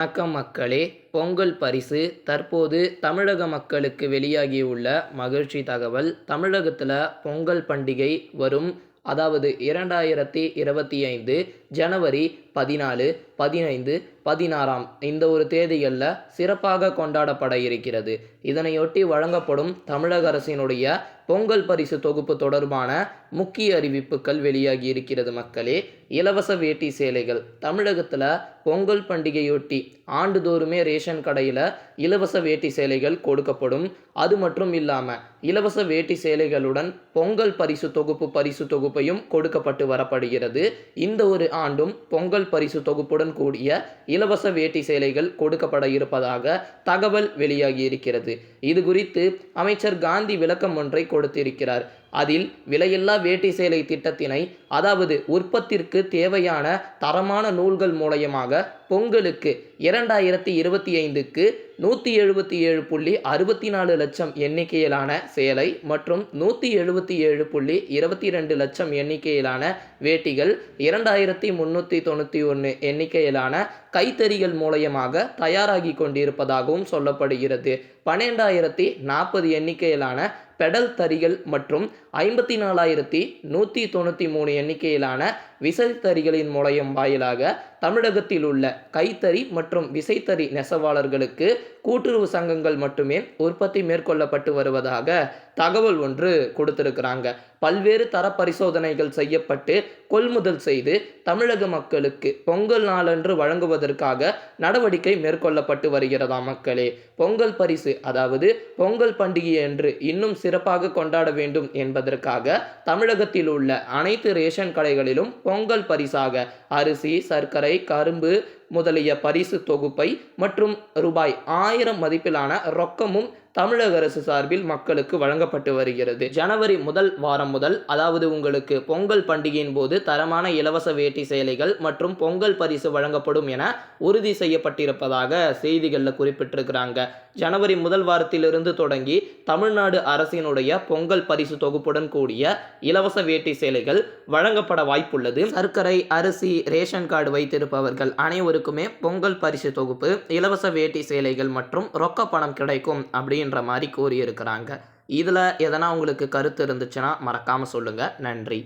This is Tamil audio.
வணக்கம் மக்களே பொங்கல் பரிசு தற்போது தமிழக மக்களுக்கு வெளியாகியுள்ள மகிழ்ச்சி தகவல் தமிழகத்தில் பொங்கல் பண்டிகை வரும் அதாவது இரண்டாயிரத்தி இருபத்தி ஐந்து ஜனவரி பதினாலு பதினைந்து பதினாறாம் இந்த ஒரு தேதிகளில் சிறப்பாக கொண்டாடப்பட இருக்கிறது. இதனையொட்டி வழங்கப்படும் தமிழக அரசினுடைய பொங்கல் பரிசு தொகுப்பு தொடர்பான முக்கிய அறிவிப்புகள் வெளியாகி இருக்கிறது மக்களே. இலவச வேட்டி சேலைகள். தமிழகத்தில் பொங்கல் பண்டிகையொட்டி ஆண்டுதோறுமே ரேஷன் கடையில் இலவச வேட்டி சேலைகள் கொடுக்கப்படும். அது மட்டும் இல்லாமல் இலவச வேட்டி சேலைகளுடன் பொங்கல் பரிசு தொகுப்பு பரிசு தொகுப்பையும் கொடுக்கப்பட்டு வரப்படுகிறது. இந்த ஒரு ஆண்டும் பொங்கல் பரிசு தொகுப்புடன் கூடிய இலவச வேட்டி சேலைகள் கொடுக்கப்பட இருப்பதாக தகவல் வெளியாகி இருக்கிறது. இது குறித்து அமைச்சர் காந்தி விளக்கம் ஒன்றை கொடுத்திருக்கிறார். அதில் விலையில்லா வேட்டி சேலை திட்டத்தினை அதாவது உற்பத்திற்கு தேவையான தரமான நூல்கள் மூலயமாக பொங்கலுக்கு இரண்டாயிரத்தி இருபத்தி ஐந்துக்கு நூற்றி எழுபத்தி ஏழு புள்ளி அறுபத்தி நாலு லட்சம் எண்ணிக்கையிலான சேலை மற்றும் நூற்றி எழுபத்தி ஏழு புள்ளி இருபத்தி ரெண்டு லட்சம் எண்ணிக்கையிலான வேட்டிகள் இரண்டாயிரத்தி முந்நூற்றி தொண்ணூற்றி ஒன்று எண்ணிக்கையிலான கைத்தறிகள் மூலயமாக தயாராகி கொண்டிருப்பதாகவும் சொல்லப்படுகிறது. பன்னெண்டாயிரத்தி நாற்பது எண்ணிக்கையிலான பெடல் தறிகள் மற்றும் ஐம்பத்தி நாலாயிரத்தி நூற்றி தொண்ணூற்றி மூணு எண்ணிக்கையிலான விசைத்தறிகளின் மூலயம் வாயிலாக தமிழகத்தில் உள்ள கைத்தறி மற்றும் விசைத்தறி நெசவாளர்களுக்கு கூட்டுறவு சங்கங்கள் மட்டுமே உற்பத்தி மேற்கொள்ளப்பட்டு வருவதாக தகவல் ஒன்று கொடுத்திருக்கிறாங்க. பல்வேறு தர பரிசோதனைகள் செய்யப்பட்டு கொள்முதல் செய்து தமிழக மக்களுக்கு பொங்கல் நாளன்று வழங்குவதற்காக நடவடிக்கை மேற்கொள்ளப்பட்டு வருகிறதா மக்களே? பொங்கல் பரிசு அதாவது பொங்கல் பண்டிகை என்று இன்னும் சிறப்பாக கொண்டாட வேண்டும் என்பதற்காக தமிழகத்தில் உள்ள அனைத்து ரேஷன் கடைகளிலும் பொங்கல் பரிசாக அரிசி சர்க்கரை கரும்பு முதலிய பரிசு தொகுப்பை மற்றும் ரூபாய் ஆயிரம் மதிப்பிலான ரொக்கமும் தமிழக அரசு சார்பில் மக்களுக்கு வழங்கப்பட்டு வருகிறது. ஜனவரி முதல் வாரம் முதல் அதாவது உங்களுக்கு பொங்கல் பண்டிகையின் போது தரமான இலவச வேட்டி சேலைகள் மற்றும் பொங்கல் பரிசு வழங்கப்படும் என உறுதி செய்யப்பட்டிருப்பதாக செய்திகளில் குறிப்பிட்டிருக்கிறாங்க. ஜனவரி முதல் வாரத்திலிருந்து தொடங்கி தமிழ்நாடு அரசினுடைய பொங்கல் பரிசு தொகுப்புடன் கூடிய இலவச வேட்டி சேலைகள் வழங்கப்பட வாய்ப்புள்ளது. சர்க்கரை அரிசி ரேஷன் கார்டு வைத்திருப்பவர்கள் அனைவருக்குமே பொங்கல் பரிசு தொகுப்பு இலவச வேட்டி சேலைகள் மற்றும் ரொக்க பணம் கிடைக்கும் அப்படின்ற மாதிரி கூறியிருக்கிறாங்க. இதில் எதனா உங்களுக்கு கருத்து இருந்துச்சுன்னா மறக்காமல் சொல்லுங்கள் நன்றி.